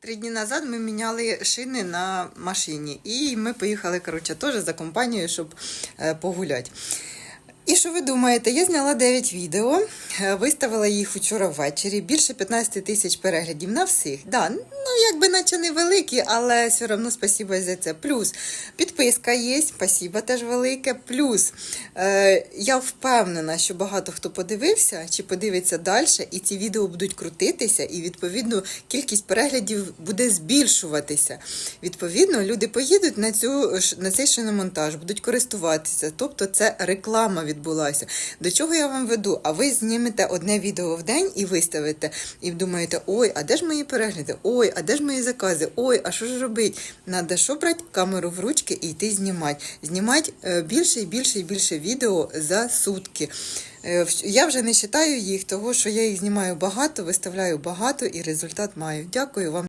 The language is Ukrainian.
Три дні назад ми міняли шини на машині, і ми поїхали, коротше, теж за компанією, щоб е, погуляти. І що ви думаєте? Я зняла 9 відео, е, виставила їх вчора ввечері. Більше 15 тисяч переглядів на всіх. Да, якби наче невеликі, але все одно спасибо за це. Плюс підписка є, спасибо теж велике. Плюс е, я впевнена, що багато хто подивився чи подивиться далі, і ці відео будуть крутитися, і відповідно кількість переглядів буде збільшуватися. Відповідно, люди поїдуть на цю на цей шиномонтаж, будуть користуватися. Тобто, це реклама відбулася. До чого я вам веду? А ви знімете одне відео в день і виставите, і думаєте, ой, а де ж мої перегляди? Ой, а де ж мої закази? Ой, а що ж робити? Надо що брати камеру в ручки і йти знімати. Знімати е, більше і більше і більше відео за сутки. Е, Я вже не вважаю їх, того що я їх знімаю багато, виставляю багато і результат маю. Дякую вам.